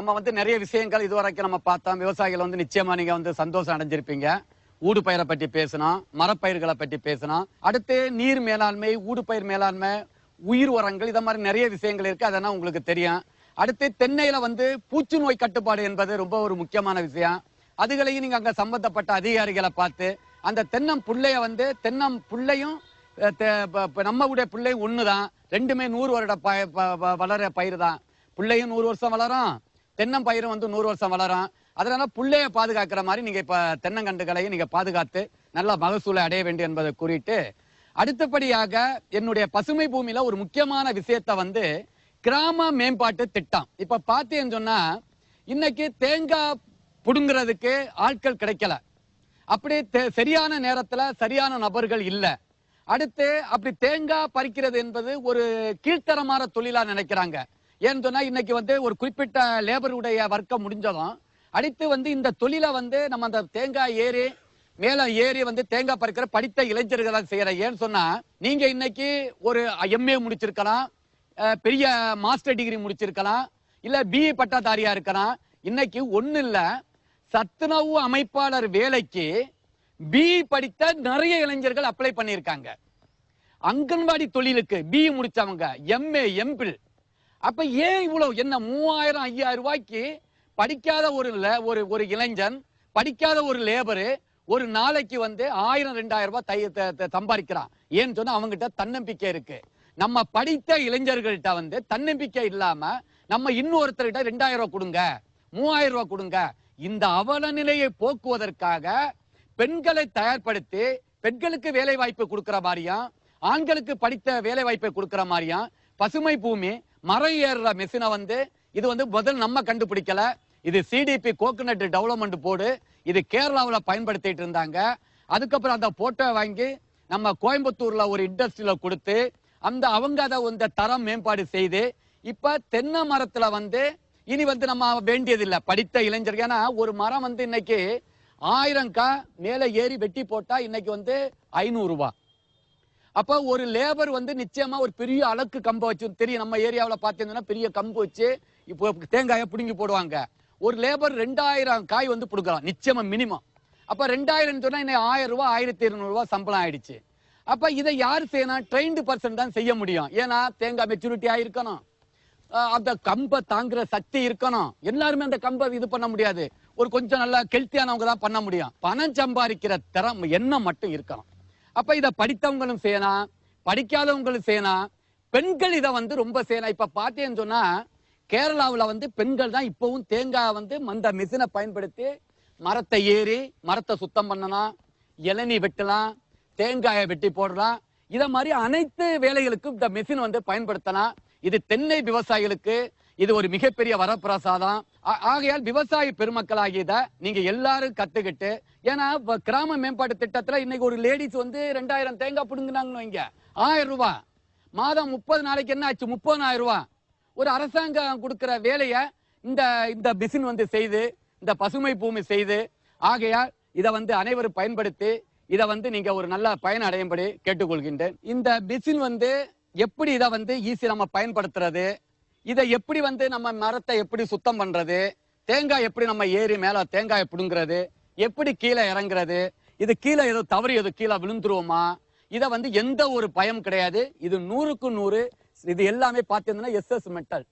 நம்ம வந்து நிறைய விஷயங்கள் இதுவரைக்கும் நம்ம பார்த்தோம். விவசாயிகள் வந்து நிச்சயமா நீங்க வந்து சந்தோஷம் அடைஞ்சிருப்பீங்க. ஊடு பயிரை பற்றி பேசணும் மரப்பயிர்களை பற்றி பேசணும் அடுத்து நீர் மேலாண்மை ஊடு பயிர் மேலாண்மை உயிர் உரங்கள் இதை மாதிரி நிறைய விஷயங்கள் இருக்கு. அதெல்லாம் உங்களுக்கு தெரியும். அடுத்து தென்னையில வந்து பூச்சி நோய் கட்டுப்பாடு என்பது ரொம்ப ஒரு முக்கியமான விஷயம். அதுகளையும் நீங்க அங்க சம்பந்தப்பட்ட அதிகாரிகளை பார்த்து அந்த தென்னம் புள்ளைய வந்து தென்னம் புள்ளையும் அஹ், நம்ம உடைய பிள்ளையும் ஒண்ணுதான். ரெண்டுமே நூறு வருட ப- வளர பயிர் தான் பிள்ளையும் நூறு வருஷம் வளரும். தென்னம் பயிரும் வந்து நூறு வருஷம் வளரும். அதனால புள்ளைய பாதுகாக்கிற மாதிரி நீங்க இப்ப தென்னங்கண்டுகளையும் நீங்க பாதுகாத்து நல்ல மகசூலை அடைய வேண்டும் என்பதை கூறிட்டு அடுத்தபடியாக என்னுடைய பசுமை பூமியில ஒரு முக்கியமான விஷயத்தை வந்து கிராம மேம்பாட்டு திட்டம். இப்ப பார்த்தேன்னு சொன்னா இன்னைக்கு தேங்காய் புடுங்கிறதுக்கு ஆட்கள் கிடைக்கல. அப்படி சரியான நேரத்துல சரியான நபர்கள் இல்லை. அடுத்து அப்படி தேங்காய் பறிக்கிறது என்பது ஒரு கீழ்த்தரமான தொழிலா நினைக்கிறாங்க. ஏன்னு சொன்னா இன்னைக்கு வந்து ஒரு குறிப்பிட்ட லேபருடைய வர்க்கம் முடிஞ்சதும் அடுத்து வந்து இந்த தொழிலை வந்து நம்ம அந்த தேங்காய் ஏறி மேல ஏறி வந்து தேங்காய் பறிக்கிற படித்த இளைஞர்கள் தான் செய்யற ஏன்னு சொன்னா நீங்க இன்னைக்கு ஒரு எம்ஏ முடிச்சிருக்கலாம் பெரிய மாஸ்டர் டிகிரி முடிச்சிருக்கலாம் இல்ல பிஇ பட்டாதாரியா இருக்கலாம். இன்னைக்கு ஒண்ணு இல்ல சத்துணவு அமைப்பாளர் வேலைக்கு பிஇ படித்த நிறைய இளைஞர்கள் அப்ளை பண்ணியிருக்காங்க. அங்கன்வாடி தொழிலுக்கு பிஇ முடிச்சவங்க எம்ஏ எம்பிள் அப்ப ஏன் இவ்வளவு? என்ன மூவாயிரம் ஐயாயிரம் ரூபாய்க்கு படிக்காத ஒரு ஒரு ஒரு இளைஞன் படிக்காத ஒரு லேபரு ஒரு நாளைக்கு வந்து ஆயிரம் ரெண்டாயிரம் ரூபாய் தை- சம்பாதிக்கிறான். ஏன்னு சொன்னா அவங்ககிட்ட தன்னம்பிக்கை இருக்கு. நம்ம படித்த இளைஞர்கள்ட்ட வந்து தன்னம்பிக்கை இல்லாம நம்ம இன்னொருத்தர்கிட்ட ரெண்டாயிரம் ரூபாய் கொடுங்க மூவாயிரம் ரூபாய் கொடுங்க. இந்த அவல நிலையை போக்குவதற்காக பெண்களை தயார்படுத்தி பெண்களுக்கு வேலை வாய்ப்பு கொடுக்கிற மாதிரியும் ஆண்களுக்கு படித்த வேலை வாய்ப்பை கொடுக்கிற மாதிரியும் பசுமை பூமி மரம் ஏறுற மெஷினை வந்து இது வந்து முதல் நம்ம கண்டுபிடிக்கல. இது சிடிபி கோகனட் டெவலப்மெண்ட் போர்டு இது கேரளாவில் பயன்படுத்திட்டு இருந்தாங்க. அதுக்கப்புறம் அந்த போட்டோ வாங்கி நம்ம கோயம்புத்தூர்ல ஒரு இண்டஸ்ட்ரியில கொடுத்து அந்த அவங்க அதை வந்து தரம் மேம்பாடு செய்து இப்ப தென்னை மரத்துல வந்து இனி வந்து நம்ம வேண்டியதில்லை. படித்த இளைஞர்கள் ஏன்னா ஒரு மரம் வந்து இன்னைக்கு ஆயிரம் கா மேலே ஏறி வெட்டி போட்டா இன்னைக்கு வந்து ஐநூறு ரூபாய். அப்ப ஒரு லேபர் வந்து நிச்சயமா ஒரு பெரிய அலக்கு கம்பை வச்சு தெரியும் நம்ம ஏரியாவில் பார்த்தீங்கன்னா பெரிய கம்பு வச்சு இப்போ தேங்காயை பிடுங்கி போடுவாங்க. ஒரு லேபர் ரெண்டாயிரம் காய் வந்து பிடுக்கலாம் நிச்சயமா மினிமம் அப்போ ரெண்டாயிரம் சொன்னால் இன்னைக்கு ஆயிரம் ரூபா ஆயிரத்தி இருநூறு சம்பளம் ஆயிடுச்சு. அப்போ இதை யார் செய்யணும்? ட்ரெயின்டு பர்சன் தான் செய்ய முடியும். ஏன்னா தேங்காய் மெச்சூரிட்டி ஆகிருக்கணும் அந்த கம்பை தாங்குற சக்தி இருக்கணும். எல்லாருமே அந்த கம்பை இது பண்ண முடியாது. ஒரு கொஞ்சம் நல்லா கெல்த்தியானவங்க தான் பண்ண முடியும். பணம் சம்பாதிக்கிற திறம் எண்ணம் மட்டும் இருக்கணும். அப்ப இதை படித்தவங்களும் சேனா படிக்காதவங்களும் சேனா. பெண்கள் இதை வந்து ரொம்ப சேனா. இப்ப பார்த்தேன்னு சொன்னா கேரளாவில் வந்து பெண்கள் தான் இப்பவும் தேங்காய் வந்து அந்த மிஷினை பயன்படுத்தி மரத்தை ஏறி மரத்தை சுத்தம் பண்ணலாம் இளநி வெட்டலாம் தேங்காயை வெட்டி போடலாம். இதை மாதிரி அனைத்து வேலைகளுக்கும் இந்த மிஷின் வந்து பயன்படுத்தலாம். இது தென்னை விவசாயிகளுக்கு இது ஒரு மிகப்பெரிய வரப்பிரசாதம். ஆகையால் விவசாய பெருமக்களாகிய இதை நீங்க எல்லாரும் கத்துக்கிட்டு ஏன்னா இப்போ கிராம மேம்பாட்டு திட்டத்தில் இன்னைக்கு ஒரு லேடிஸ் வந்து ரெண்டாயிரம் தேங்காய் பிடுங்கினாங்கன்னு வைங்க. ஆயிரம் ரூபா. மாதம் முப்பது நாளைக்கு என்ன ஆச்சு? முப்பதாயிரம் ரூபா. ஒரு அரசாங்கம் கொடுக்குற வேலையை இந்த இந்த பிசின் வந்து செய்து இந்த பசுமை பூமி செய்து ஆகையால் இதை வந்து அனைவரும் பயன்படுத்தி இதை வந்து நீங்கள் ஒரு நல்ல பயன் அடையும்படி கேட்டுக்கொள்கின்றேன். இந்த பிசின் வந்து எப்படி இதை வந்து ஈஸி நம்ம பயன்படுத்துறது? இதை எப்படி வந்து நம்ம மரத்தை எப்படி சுத்தம் பண்ணுறது தேங்காய் எப்படி நம்ம ஏறி மேலே தேங்காயை பிடுங்குறது? எப்படி கீழே இறங்குறது? இது கீழே ஏதோ தவறி ஏதோ கீழே விழுந்துருவோமா? இதை வந்து எந்த ஒரு பயம் கிடையாது. இது நூறுக்கு நூறு. இது எல்லாமே பார்த்தீங்கன்னா எஸ்எஸ் மெட்டல்.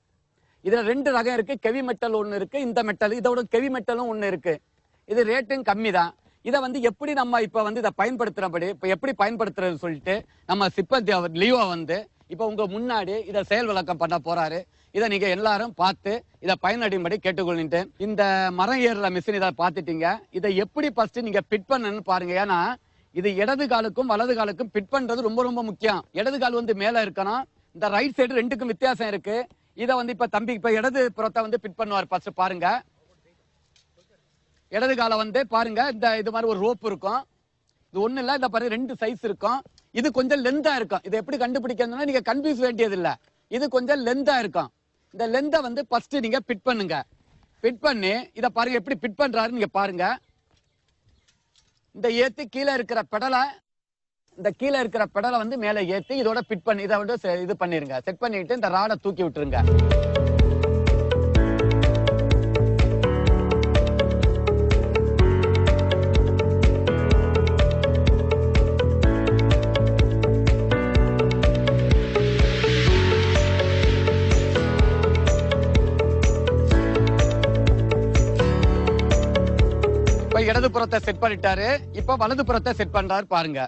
இதில் ரெண்டு ரகம் இருக்குது கெவி மெட்டல் ஒன்று இருக்குது இந்த மெட்டல். இதோட கெவி மெட்டலும் ஒன்று இருக்குது இது ரேட்டும் கம்மி தான். இதை வந்து எப்படி நம்ம இப்போ வந்து இதை பயன்படுத்துகிறபடி இப்போ எப்படி பயன்படுத்துறதுன்னு சொல்லிட்டு நம்ம சிப்பந்தி அவர் லியோ வந்து இப்போ உங்கள் முன்னாடி இதை செயல் விளக்கம் பண்ண போகிறாரு இதை நீங்க எல்லாரும் பார்த்து இதை பயனடையும்படி கேட்டுக்கொள்ளிட்டேன் இந்த மரம் ஏறுற மிஷின் இதை பார்த்துட்டீங்க. இதை எப்படி ஃபர்ஸ்ட் நீங்க பிட் பண்ணணும்னு பாருங்க. ஏன்னா இது இடது காலுக்கும் வலது காலுக்கும் பிட் பண்றது ரொம்ப ரொம்ப முக்கியம். இடது கால் வந்து மேல இருக்கணும். இந்த ரைட் சைடு ரெண்டுக்கும் வித்தியாசம் இருக்கு. இதை வந்து இப்ப தம்பி இப்ப இடது புறத்தை வந்து பிட் பண்ணுவார் ஃபர்ஸ்ட் பாருங்க. இடது காலை வந்து பாருங்க. இந்த இது மாதிரி ஒரு ரோப் இருக்கும். இது ஒண்ணு இல்லை. இந்த பாருங்க ரெண்டு சைஸ் இருக்கும். இது கொஞ்சம் லென்த்தா இருக்கும். இதை எப்படி கண்டுபிடிக்கணும்னா நீங்க கன்ஃபியூஸ் வேண்டியது இல்லை இது கொஞ்சம் லென்த்தா இருக்கும். இந்த லெந்தை வந்து ஃபஸ்ட்டு நீங்கள் பிட் பண்ணுங்க. பிட் பண்ணி இதை பாருங்க எப்படி பிட் பண்ணுறாருன்னு நீங்கள் பாருங்க. இந்த ஏற்றி கீழே இருக்கிற பெடலை இந்த கீழே இருக்கிற பெடலை வந்து மேலே ஏற்றி இதோட பிட் பண்ணி இதை வந்து செ- இது பண்ணிடுங்க செட் பண்ணிட்டு இந்த ராடை தூக்கி விட்டுருங்க. புறத்தை செட் பண்ணிட்டாரு. இப்ப வலது புறத்தை செட் பண்றாரு பாருங்க.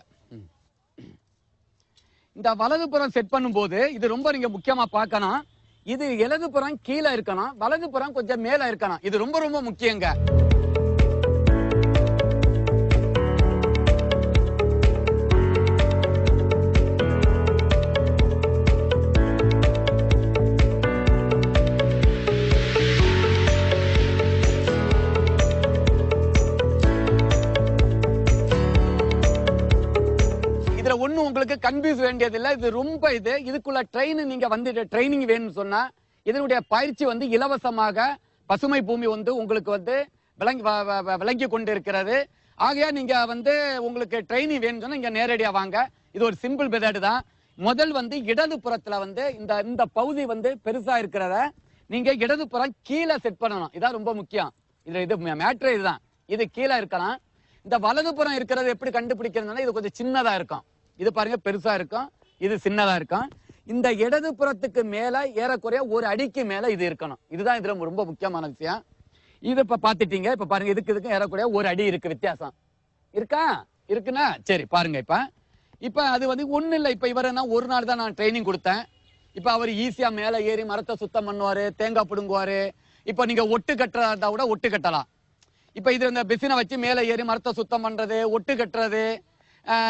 இந்த வலது புறம் செட் பண்ணும்போது இது ரொம்ப நீங்க முக்கியமா பார்க்கணும். இது இடது புறம் கீழே இருக்கணும். வலது புறம் கொஞ்சம் மேல இருக்கணும். இது ரொம்ப ரொம்ப முக்கியங்க. உங்களுக்கு கன்ஃபியூஸ் வேண்டியது இது ரொம்ப இது. இதுக்குள்ள ட்ரெயின் நீங்க வந்து ட்ரைனிங் வேணும்னு சொன்னா இதனுடைய பயிற்சி வந்து இலவசமாக பசுமை பூமி வந்து உங்களுக்கு வந்து விளங்கி வ- வ- விளங்கி கொண்டு இருக்கிறது ஆகையா நீங்க வந்து உங்களுக்கு ட்ரைனிங் வேணும்னு சொன்னா இங்க நேரடியா வாங்க. இது ஒரு சிம்பிள் மெத்தட் தான். முதல் வந்து இடது புறத்துல வந்து இந்த இந்த பகுதி வந்து பெருசா இருக்கிறத நீங்க இடது புறம் கீழே செட் பண்ணணும். இதான் ரொம்ப முக்கியம். இது இது மேட்ரு இதுதான். இது கீழே இருக்கலாம். இந்த வலது புறம் இருக்கிறது எப்படி கண்டுபிடிக்கிறதுனா இது கொஞ்சம் சின்னதா இருக்கும். இது பாருங்க பெருசா இருக்கும். இது சின்னதா இருக்கும். இந்த இடது புறத்துக்கு மேல ஏறக்குறைய ஒரு அடிக்கு மேல இது இருக்கணும். இதுதான் இதுல ரொம்ப முக்கியமான விஷயம். இது இப்ப பாத்துட்டீங்க இப்ப பாருங்க இதுக்கு இதுக்கும் ஏறக்குறைய ஒரு அடி இருக்கு வித்தியாசம். இருக்கா? இருக்குன்னா சரி பாருங்க இப்ப. இப்ப அது வந்து ஒண்ணு இல்லை. இப்ப இவர் என்ன ஒரு நாள் தான் நான் ட்ரைனிங் கொடுத்தேன். இப்ப அவர் ஈஸியா மேல ஏறி மரத்தை சுத்தம் பண்ணுவாரு தேங்காய் பிடுங்குவாரு. இப்ப நீங்க ஒட்டு கட்டுறதா இருந்தா கூட ஒட்டு கட்டலாம். இப்ப இது இந்த பிசினை வச்சு மேலே ஏறி மரத்தை சுத்தம் பண்றது ஒட்டு கட்டுறது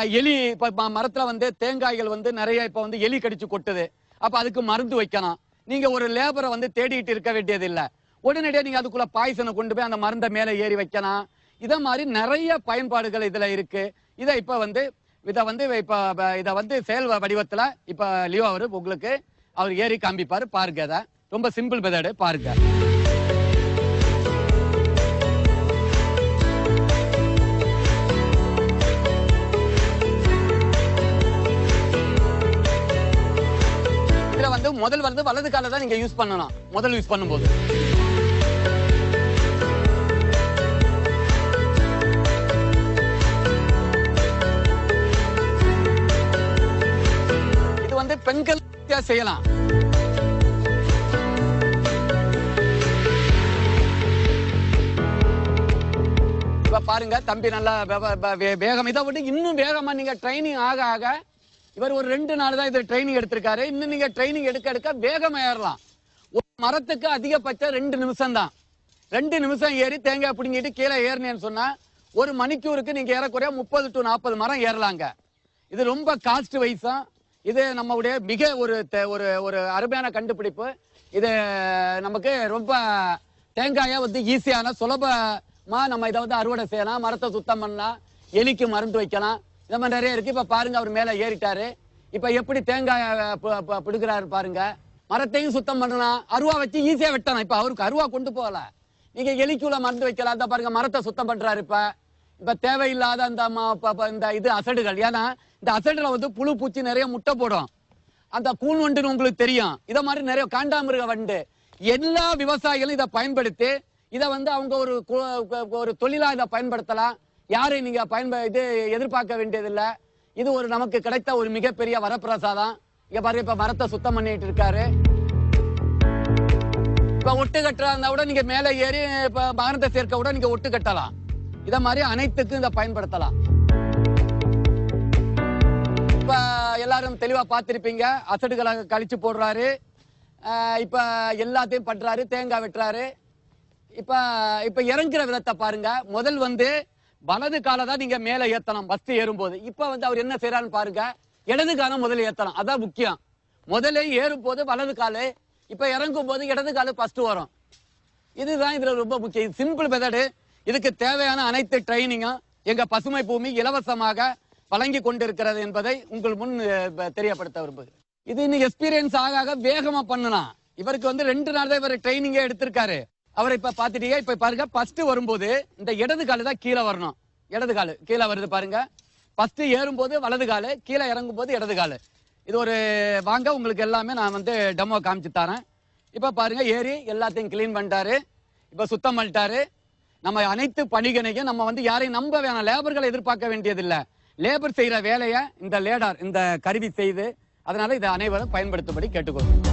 எலி இப்போ ம- வந்து தேங்காய்கள் வந்து நிறைய இப்போ வந்து எலி கடிச்சு கொட்டுது. அப்போ அதுக்கு மருந்து வைக்கணும். நீங்கள் ஒரு லேபரை வந்து தேடிட்டு இருக்க வேண்டியது உடனடியாக நீங்கள் அதுக்குள்ளே பாய்சனை கொண்டு போய் அந்த மருந்தை மேலே ஏறி வைக்கலாம். இதை மாதிரி நிறைய பயன்பாடுகள் இதில் இருக்குது இதை இப்போ வந்து இதை வந்து இப்போ இதை வந்து செயல் வடிவத்தில் இப்போ லியோ அவர் உங்களுக்கு அவர் ஏறி காமிப்பார். பாருங்க அதை ரொம்ப சிம்பிள் மெதடு பாருங்க. வந்து முதல் வந்து வலது காலை தான் நீங்க யூஸ் பண்ணலாம். முதல் யூஸ் பண்ணும்போது. இது வந்து பெண்கள் செய்யலாம். இப்ப பாருங்க தம்பி நல்லா வேகம் இதை விட்டு இன்னும் வேகமா நீங்க ட்ரைனிங் ஆக ஆக இவர் ஒரு ரெண்டு நாள் தான் இது ட்ரைனிங் எடுத்திருக்காரு. இன்னும் நீங்க ட்ரைனிங் எடுக்க எடுக்க வேகமா ஏறலாம். ஒரு மரத்துக்கு அதிகபட்சம் ரெண்டு நிமிஷம் தான். ரெண்டு நிமிஷம் ஏறி தேங்காய் பிடுங்கிட்டு கீழே ஏறினேன்னு சொன்னா ஒரு மணிக்கூருக்கு நீங்க ஏறக்குறைய முப்பது டு நாற்பது மரம் ஏறலாங்க. இது ரொம்ப காஸ்ட் வைஸா இது நம்மளுடைய மிக ஒரு ஒரு ஒரு அருமையான கண்டுபிடிப்பு. இது நமக்கு ரொம்ப தேங்காயை வந்து ஈஸியான சுலபமாக நம்ம இதை வந்து அறுவடை செய்யலாம். மரத்தை சுத்தம் பண்ணலாம். எலிக்கு மருந்து வைக்கலாம். இந்த மாதிரி நிறைய இருக்கு. இப்ப பாருங்க அவர் மேல ஏறிட்டாரு. இப்ப எப்படி தேங்காய் பிடுக்கிறாரு பாருங்க. மரத்தையும் சுத்தம் பண்ணலாம். அருவா வச்சு ஈஸியா வெட்டலாம். இப்ப அவருக்கு அருவா கொண்டு போகல. நீங்க எலிக்குள்ள மருந்து வைக்கலாம். அந்த பாருங்க மரத்தை சுத்தம் பண்றாரு இப்ப. இப்ப தேவையில்லாத அந்த ம- இந்த இது அசடுகள். ஏன்னா இந்த அசடுல வந்து புழு பூச்சி நிறைய முட்டை போடும். அந்த கூண் வண்டுன்னு உங்களுக்கு தெரியும். இத மாதிரி நிறைய காண்டாமிருக வண்டு. எல்லா விவசாயிகளும் இதை பயன்படுத்தி இதை வந்து அவங்க ஒரு ஒரு தொழிலா இதை பயன்படுத்தலாம். யாரையும் நீங்க பயன்ப இது எதிர்பார்க்க வேண்டியதில்லை. இது ஒரு நமக்கு கிடைத்த ஒரு மிகப்பெரிய வரப்பிரசாதம். இங்க பாருங்க இப்ப மரத்தை சுத்தம் பண்ணிட்டு இருக்காரு. இப்ப ஒட்டு கட்டுறா இருந்தா கூட நீங்க மேலே ஏறி இப்ப மகனத்தை சேர்க்க கூட நீங்க ஒட்டு கட்டலாம். இத மாதிரி அனைத்துக்கும் இதை பயன்படுத்தலாம். இப்ப எல்லாரும் தெளிவா பார்த்திருப்பீங்க. அசடுகளை கழிச்சு போடுறாரு. இப்போ இப்ப எல்லாத்தையும் பண்றாரு தேங்காய் வெட்டுறாரு. இப்ப இப்ப இறங்குற விதத்தை பாருங்க. முதல் வந்து வலது காலை தான் நீங்க மேல ஏத்தலாம் பஸ் ஏறும்போது. இப்ப வந்து அவர் என்ன செய்யறாருன்னு பாருங்க. இடது காலை முதல்ல ஏத்தலாம் அதான் முக்கியம். முதல்ல ஏறும் போது வலது காலு இப்ப இறங்கும் போது இடது காலு ஃபர்ஸ்ட் வரும். இதுதான் இதுல ரொம்ப முக்கியம். சிம்பிள் மெதடு இதுக்கு தேவையான அனைத்து ட்ரைனிங்கும் எங்க பசுமை பூமி இலவசமாக வழங்கி கொண்டிருக்கிறது என்பதை உங்கள் முன் தெரியப்படுத்த விரும்புகிறேன். இது இன்னும் எக்ஸ்பீரியன்ஸ் ஆக ஆக வேகமா பண்ணலாம். இவருக்கு வந்து ரெண்டு நாள் தான் இவர் ட்ரைனிங்கே எடுத்திருக்காரு. அவரை இப்ப பாத்துட்டீங்க இப்ப பாருங்க ஃபர்ஸ்ட் வரும்போது இந்த இடது காலு தான் கீழே வரணும். இடது காலு கீழே வருது பாருங்க. ஃபர்ஸ்ட் ஏறும்போது வலது காலு கீழே இறங்கும் போது இடது காலு. இது ஒரு வாங்க உங்களுக்கு எல்லாமே நான் வந்து டெமோ காமிச்சு தரேன். இப்ப பாருங்க ஏறி எல்லாத்தையும் க்ளீன் பண்ணிட்டாரு. இப்ப சுத்தம் பண்ணிட்டாரு. நம்ம அனைத்து பணிகளையும் நம்ம வந்து யாரையும் நம்ப வேணாம். லேபர்களை எதிர்பார்க்க வேண்டியதில்லை. லேபர் செய்யற வேலையை இந்த லேடார் இந்த கருவி செய்து அதனால இதை அனைவரும் பயன்படுத்தும்படி கேட்டுக்கொள்கிறோம்